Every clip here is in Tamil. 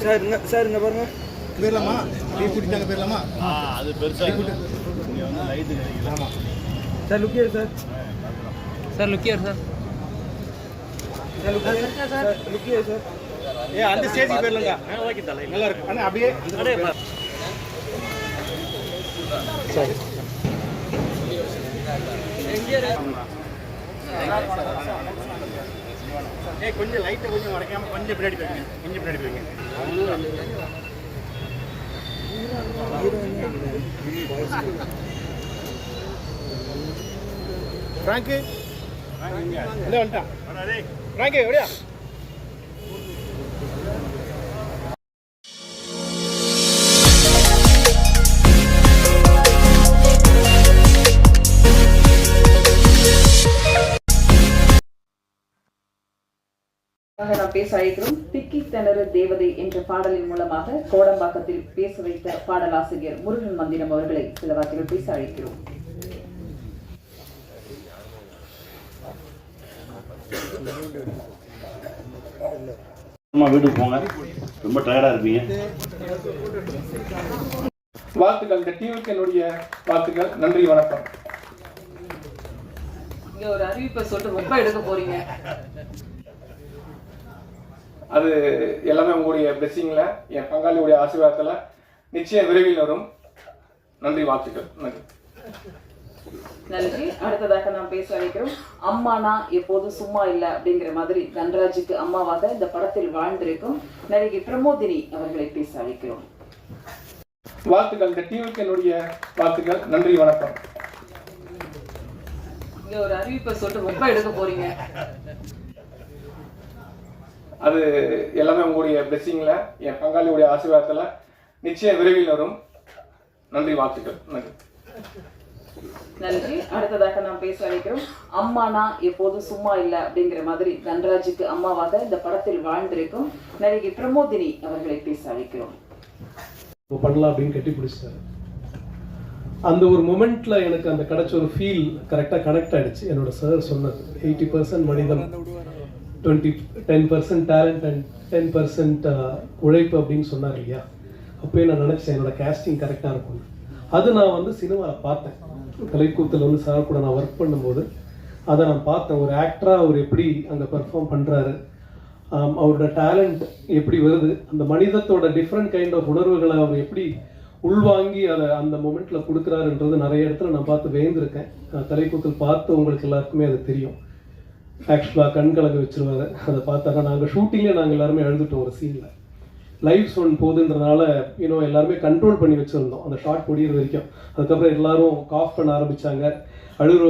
சார் இங்க சார் இங்க பாருங்க. போயிடலாமா டீ கூட்டிட்டாங்க போயிடலாமா அது பெருசா இங்க வந்து லைட் கிடைக்கல ஆமாம் sir look here sir. Sir look here sir. Sir look here sir. ஏ அந்த ஸ்டேஜுக்கு போயிடலாங்க. நல்லா இருக்கு. ஆனால் அப்படியே. ஏ கொஞ்சம் லைட்டை கொஞ்சம் மறைக்காம கொஞ்சம் பின்னாடி போய்ங்க. கொஞ்சம் பின்னாடி போய்ங்க. ஃப்ராங்கு இல்லை வந்துட்டான். ஃப்ராங்கு எப்படியா நாம் பேச அழைக்கிறோம் திக்கி திணறு தேவதை என்ற பாடலின் மூலமாக கோடம்பாக்கத்தில் பேச வைத்த பாடலாசிரியர் முருகன் மந்திரம் அவர்களை சில வார்த்தைகள் பேச அழைக்கிறோம். அம்மா வீட்டுக்கு போங்க. ரொம்ப டயர்டா இருப்பீங்க வாழ்த்துக்கள். இந்த டீமுக்கு என்னுடைய வாழ்த்துக்கள். நன்றி வணக்கம். இங்க ஒரு அறிவிப்பை சொல்லிட்டு ரொம்ப எடுக்க போறீங்க. அது எல்லாமே உங்களுடைய பிளெஸிங்கில் என் பங்காளியுடைய ஆசீர்வாதத்தில் நிச்சயம் விரைவில் வரும். நன்றி வாழ்த்துக்கள். நன்றி. நன்றி. அடுத்ததாக நாம் பேச அழைக்கிறோம் அம்மானா எப்போதும் சும்மா இல்ல அப்படிங்கிற மாதிரி தன்ராஜுக்கு அம்மாவாக இந்த படத்தில் வாழ்ந்திருக்கும் நடிகை பிரமோதினி அவர்களை பேச அழைக்கிறோம். வாழ்த்துக்கள். இந்த டீமுக்கு என்னுடைய வாழ்த்துக்கள். நன்றி வணக்கம். இங்க ஒரு அறிவிப்பை சொல்லிட்டு ரொம்ப எடுக்க போறீங்க. அது எல்லாமே உங்களுடைய பிளெஸிங்கில் என் பங்காளியுடைய ஆசீர்வாதத்தில் நிச்சயம் விரைவில் வரும். நன்றி வாழ்த்துக்கள். நன்றி. நன்றி. அடுத்ததாக நாம் பேச அழைக்கிறோம் அம்மானா எப்போதும் சும்மா இல்ல அப்படிங்கிற மாதிரி தன்ராஜுக்கு அம்மாவாக இந்த படத்தில் வாழ்ந்திருக்கும் நடிகை பிரமோதினி அவர்களை பேச அழைக்கிறோம். பண்ணலாம் அப்படின்னு கட்டி பிடிச்சிட்டாரு. அந்த ஒரு மொமெண்ட்ல எனக்கு அந்த கிடைச்ச ஒரு ஃபீல் கரெக்டாக கனெக்ட் ஆயிடுச்சு. என்னோட சார் சொன்னது எயிட்டி பர்சன்ட் மனிதம். Twenty ten percent talent and ten percent உழைப்பு அப்படின்னு சொன்னார் இல்லையா? அப்போயே நான் நினச்சேன் என்னோட கேஸ்டிங் கரெக்டாக இருக்கும்னு. அது நான் வந்து சினிமாவில் பார்த்தேன். கலைக்கூத்தில் வந்து சார் கூட நான் ஒர்க் பண்ணும்போது அதை நான் பார்த்தேன். ஒரு ஆக்டராக அவர் எப்படி அங்கே பெர்ஃபார்ம் பண்ணுறாரு அவரோட டேலண்ட் எப்படி வருது அந்த மனிதத்தோட டிஃப்ரெண்ட் கைண்ட் ஆஃப் உணர்வுகளை அவர் எப்படி உள்வாங்கி அதை அந்த மொமெண்ட்டில் கொடுக்குறாருன்றது நிறைய இடத்துல நான் பார்த்து வேந்திருக்கேன் கலைக்கூத்தல் பார்த்து உங்களுக்கு எல்லாருக்குமே அது தெரியும். ஆக்சுவலாக கண் கலக்க வச்சுருவாரு அதை பார்த்தாக்கா நாங்கள் ஷூட்டிங்கில் நாங்கள் எல்லாருமே அழுதுட்டோம் ஒரு சீனில் லைவ் சோன் போகுதுன்றனால இன்னும் எல்லாருமே கண்ட்ரோல் பண்ணி வச்சுருந்தோம். அந்த ஷார்ட் முடிகிற வரைக்கும். அதுக்கப்புறம் எல்லாரும் காஃப் பண்ண ஆரம்பித்தாங்க அழுகிற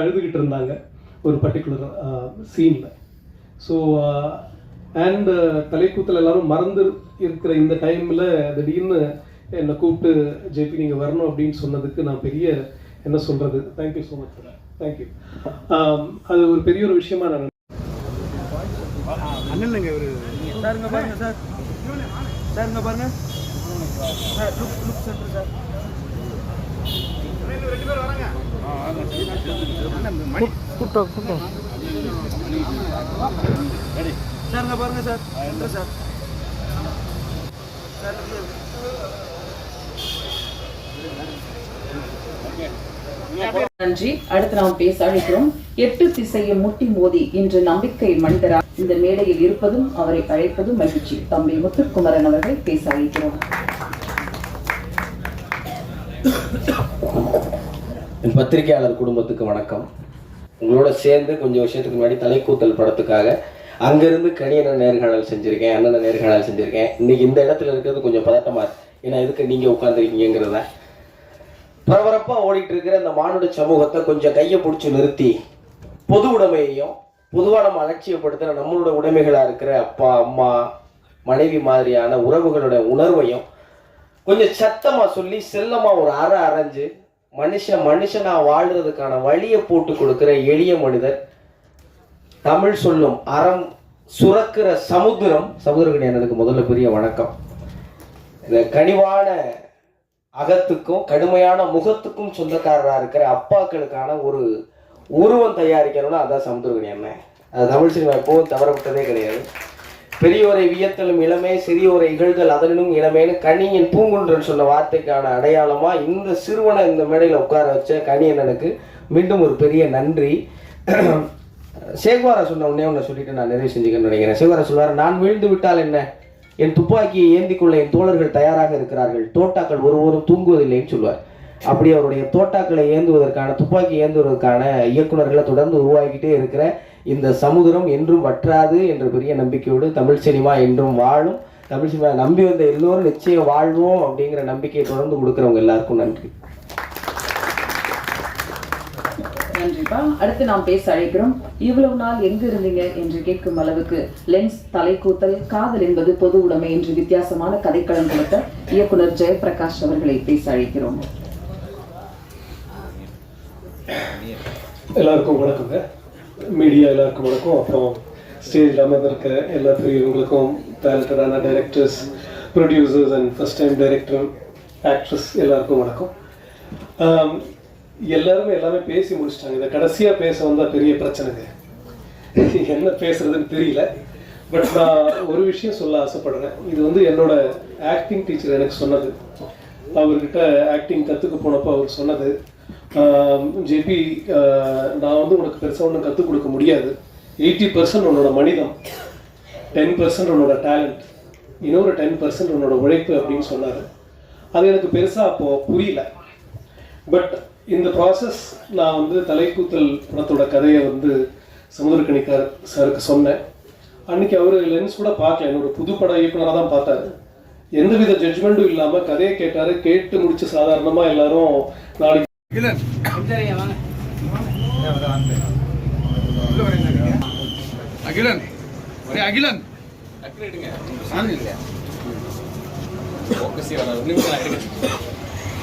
அழுதுகிட்டு இருந்தாங்க. ஒரு பர்டிகுலர் சீனில் ஸோ அண்ட் தலைக்கூத்தில் எல்லாரும் மறந்து இருக்கிற இந்த டைமில் திடீர்னு என்னை கூப்பிட்டு ஜேபி நீங்கள் வரணும் அப்படின்னு சொன்னதுக்கு நான் பெரிய என்ன சொல்கிறது thank you so much sir thank you அது ஒரு பெரிய ஒரு விஷயமா நான் அண்ணனுங்க ஒரு சார் இங்க பாருங்க சார். சார் இங்க பாருங்க. Sir look look centre sir. கூட்டம் கூட்டம் சார் இங்க பாருங்க சார். Centre sir. சார் நன்றி. அடுத்து நாம் பேச அழைக்கிறோம் எட்டு திசையை முட்டி மோதி இன்று நம்பிக்கை மனிதரா? இந்த மேடையில் இருப்பதும் அவரை அழைப்பதும் மகிழ்ச்சி. தம்பி முத்துக்குமரன் அவர்கள் பேச அழைக்கிறோம். என் பத்திரிகையாளர் குடும்பத்துக்கு வணக்கம். உங்களோட சேர்ந்து கொஞ்சம் வருஷத்துக்கு முன்னாடி தலைக்கூத்தல் படத்துக்காக அங்கேருந்து கணியனை நேர்காணல் செஞ்சுருக்கேன் அண்ணனை நேர்காணல் செஞ்சுருக்கேன். இன்னைக்கு இந்த இடத்துல இருக்கிறது கொஞ்சம் பதட்டமா இருக்கு. ஏன்னா எதுக்கு நீங்கள் உட்காந்துருக்கீங்கிறத பரபரப்பாக ஓடிட்டு இருக்கிற இந்த மானுட சமூகத்தை கொஞ்சம் கையை பிடிச்சி நிறுத்தி பொது உடைமையையும் பொதுவாக நம்ம அலட்சியப்படுத்துகிற நம்மளோட உடைமைகளாக இருக்கிற அப்பா அம்மா மனைவி மாதிரியான உறவுகளோட உணர்வையும் கொஞ்சம் சத்தமாக சொல்லி செல்லமாக ஒரு அறை அரைஞ்சு மனுஷன் மனுஷனாக வாழ்கிறதுக்கான வழியை போட்டு கொடுக்குற எளிய மனிதர் தமிழ் சொல்லும் அறம் சுரக்கிற சமுத்திரம். சமுத்திரக்கணி எனக்கு முதல்ல பெரிய வணக்கம். இந்த கனிவான அகத்துக்கும் கடுமையான முகத்துக்கும் சொந்தக்காரராக இருக்கிற அப்பாக்களுக்கான ஒரு உருவம் தயாரிக்கணும்னா அதான் சமுத்திரகனி அண்ணன் அது தமிழ் சினிமா எப்போவும் தவறப்பட்டதே கிடையாது. பெரியோரை வியத்தலும் இளமே சிறியோரை இகழ்தல் அதனினும் இளமேனு கனியின் பூங்குன்றன் சொன்ன வார்த்தைக்கான அடையாளமா இந்த சிறுவனை இந்த மேடையில் உட்கார வச்ச கனி அண்ணனுக்கு மீண்டும் ஒரு பெரிய நன்றி. சேகுவாரா சொன்ன உடனே உன்னை சொல்லிட்டு நான் நிறைவு செஞ்சுக்கணும்னு நினைக்கிறேன். சேகுவாரா சொல்வார் நான் வீழ்ந்து விட்டால் என்ன? என் துப்பாக்கியை ஏந்தி கொள்ள என் தோழர்கள் தயாராக இருக்கிறார்கள். தோட்டாக்கள் ஒருவரும் தூங்குவதில்லைன்னு சொல்வார். அப்படி அவருடைய தோட்டாக்களை ஏந்துவதற்கான துப்பாக்கி ஏந்துவதற்கான இயக்குனர்களை தொடர்ந்து உருவாக்கிட்டே இருக்கிற இந்த சமுதிரம் என்றும் வற்றாது என்ற பெரிய நம்பிக்கையோடு தமிழ் சினிமா என்றும் வாழும். தமிழ் சினிமா நம்பி வந்த எல்லோரும் நிச்சயம் வாழ்வோம் அப்படிங்கிற நம்பிக்கையை தொடர்ந்து கொடுக்குறவங்க எல்லாருக்கும் நன்றி. கண்டிப்பா. அடுத்து நாம் பேச அழைக்கிறோம் இவ்வளவு நாள் எங்க இருந்தீங்க? என்று கேட்கும் அளவுக்கு லென்ஸ் தலைக்கூத்தல் காதல் என்பது பொது உடைமை என்று வித்தியாசமான கதைக்களம் கொடுத்த இயக்குனர் ஜெயபிரகாஷ் அவர்களை பேச அழைக்கிறோம். எல்லாருக்கும் வணக்கங்க. மீடியா எல்லாருக்கும் வணக்கம். அப்புறம் ஸ்டேஜில் அமர்ந்திருக்க எல்லா பெரியவங்களுக்கும் டேலண்டடான directors producers and first time director actress எல்லாருக்கும் வணக்கம். எல்லாருமே எல்லாமே பேசி முடிச்சிட்டாங்க. இதை கடைசியாக பேச வந்தால் பெரிய பிரச்சனைங்க. என்ன பேசுறதுன்னு தெரியல. பட் நான் ஒரு விஷயம் சொல்ல ஆசைப்படுறேன். இது வந்து என்னோட ஆக்டிங் டீச்சர் எனக்கு சொன்னது. அவர்கிட்ட ஆக்டிங் கற்றுக்க போனப்போ அவர் சொன்னது. ஜேபி நான் வந்து உனக்கு பெருசாக ஒன்றும் கற்றுக் கொடுக்க முடியாது. எயிட்டி பர்சன்ட் உன்னோட மனிதம். டென் பர்சன்ட் உன்னோட டேலண்ட் இன்னொரு டென் பர்சன்ட் உன்னோட உழைப்பு அப்படின்னு சொன்னார். அது எனக்கு பெருசாக அப்போது புரியல. பட் இந்த ப்ராசஸ் நான் வந்து தலைக்கூத்தல் படத்தோட கதையை வந்து சமுதிரக்கணிக்கார் சாருக்கு சொன்னேன். அன்னைக்கு அவர் லென்ஸ் கூட பார்க்கல. என்னோட புது பட இயக்குனராக தான் பார்த்தாரு. எந்தவித ஜட்ஜ்மெண்ட்டும் இல்லாமல் கதையை கேட்டார். கேட்டு முடிச்சு சாதாரணமாக எல்லாரும் நாளைக்கு அகிலன். ஒரே அகிலன்.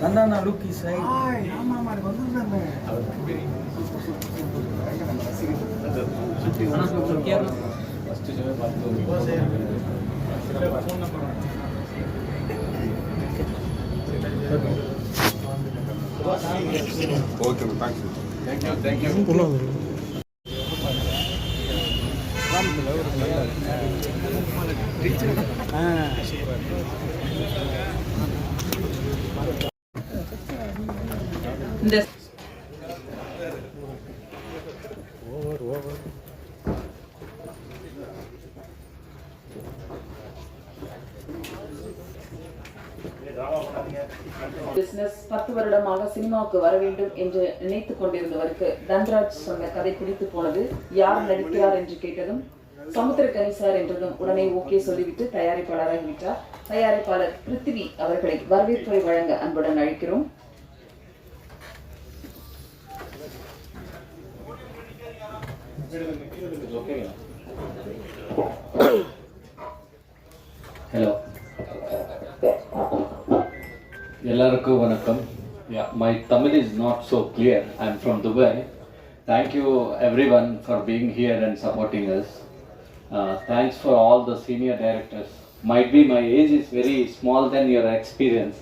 கண்ணா லுக் இஸ் ரைட் ஆமா ஆமா வந்து இந்த பிசினஸ் பத்து வருடமாக சினிமாவுக்கு வர வேண்டும் என்று நினைத்துக் கொண்டிருந்தவருக்கு தன்ராஜ் சொன்ன கதை பிடித்து போனது யார் நடிக்கிறார் என்று கேட்டதும் சமுத்திரக்கனி சார் என்றதும் உடனே ஓகே சொல்லிவிட்டு தயாரிப்பாளராகிவிட்டார் தயாரிப்பாளர் பிருத்திவி அவர்களை வரவேற்புரை வழங்க அன்புடன் அழைக்கிறோம். ஹலோ எல்லாருக்கும் வணக்கம். My Tamil is not so clear I am from Dubai thank you everyone for being here and supporting us Uh, thanks for all the senior directors. Might be my age is very small than your experience.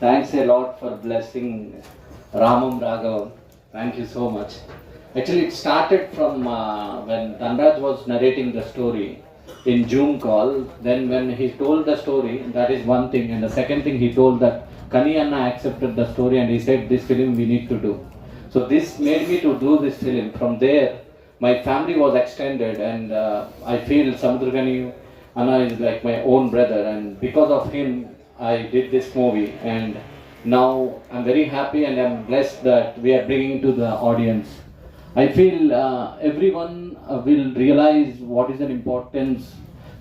Thanks a lot for blessing Ramam Raghavan. Thank you so much. Actually, it started from uh, when Dhanraj was narrating the story in Zoom call. Then, when he told the story, that is one thing. And the second thing, he told that Kani Anna accepted the story and he said, This film we need to do. So, this made me to do this film. From there, my family was extended, and uh, I feel Samudragani Anna is like my own brother. And because of him, I did this movie. And now I'm very happy and I'm blessed that we are bringing to the audience. I feel uh, everyone uh, will realize what is the importance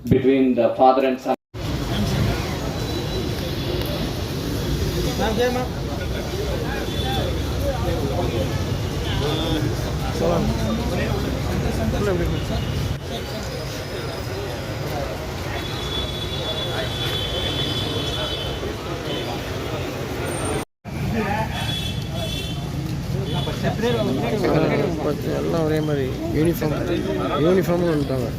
between the father and son. Ma'am Jai ma'am எல்லாம் ஒரே மாதிரி யூனிஃபார்ம் யூனிஃபார்ம் வந்துட்டாங்க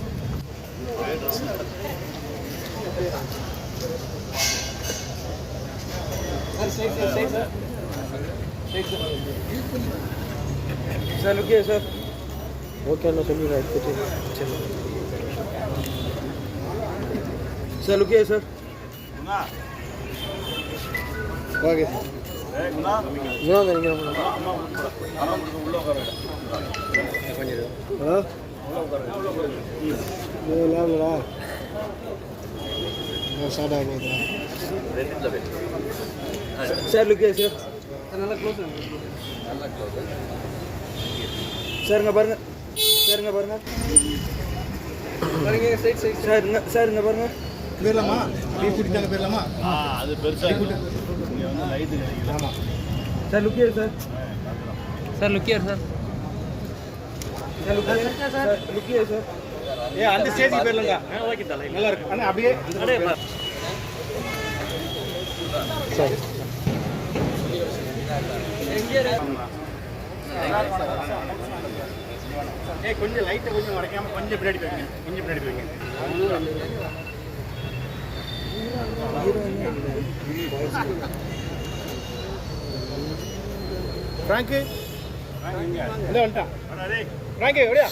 sir look here sir okay என்ன சொல்லிடுறேன் எடுத்துட்டு சரி சார் லுக்கியா சார் போகுதுடா சார் லுக்கியா சார் நல்லா க்ளோஸ் சார் இங்க பாருங்க. சார் இங்க பாருங்க. பாருங்க சைட் சைட் சார் இங்க சார் இங்க பாருங்க. போயிடலாமா டீ குடிட்டாங்க போயிடலாமா அது பெருசா sir look here sir sir look here sir sir look here sir look here sir ஏ அந்த ஸ்டேஜுக்கு போயிடலாங்க ஓகே தலை. நல்லா இருக்கு. அண்ணா அப்படியே சரி ஏ கொஞ்சம் லைட்டை கொஞ்சம் உடைக்காம கொஞ்சம் பின்னாடி போய்ங்க. கொஞ்சம் பின்னாடி போய்ங்க. ஃப்ராங்கு வந்துட்டான். ஃப்ராங்கு எப்படியா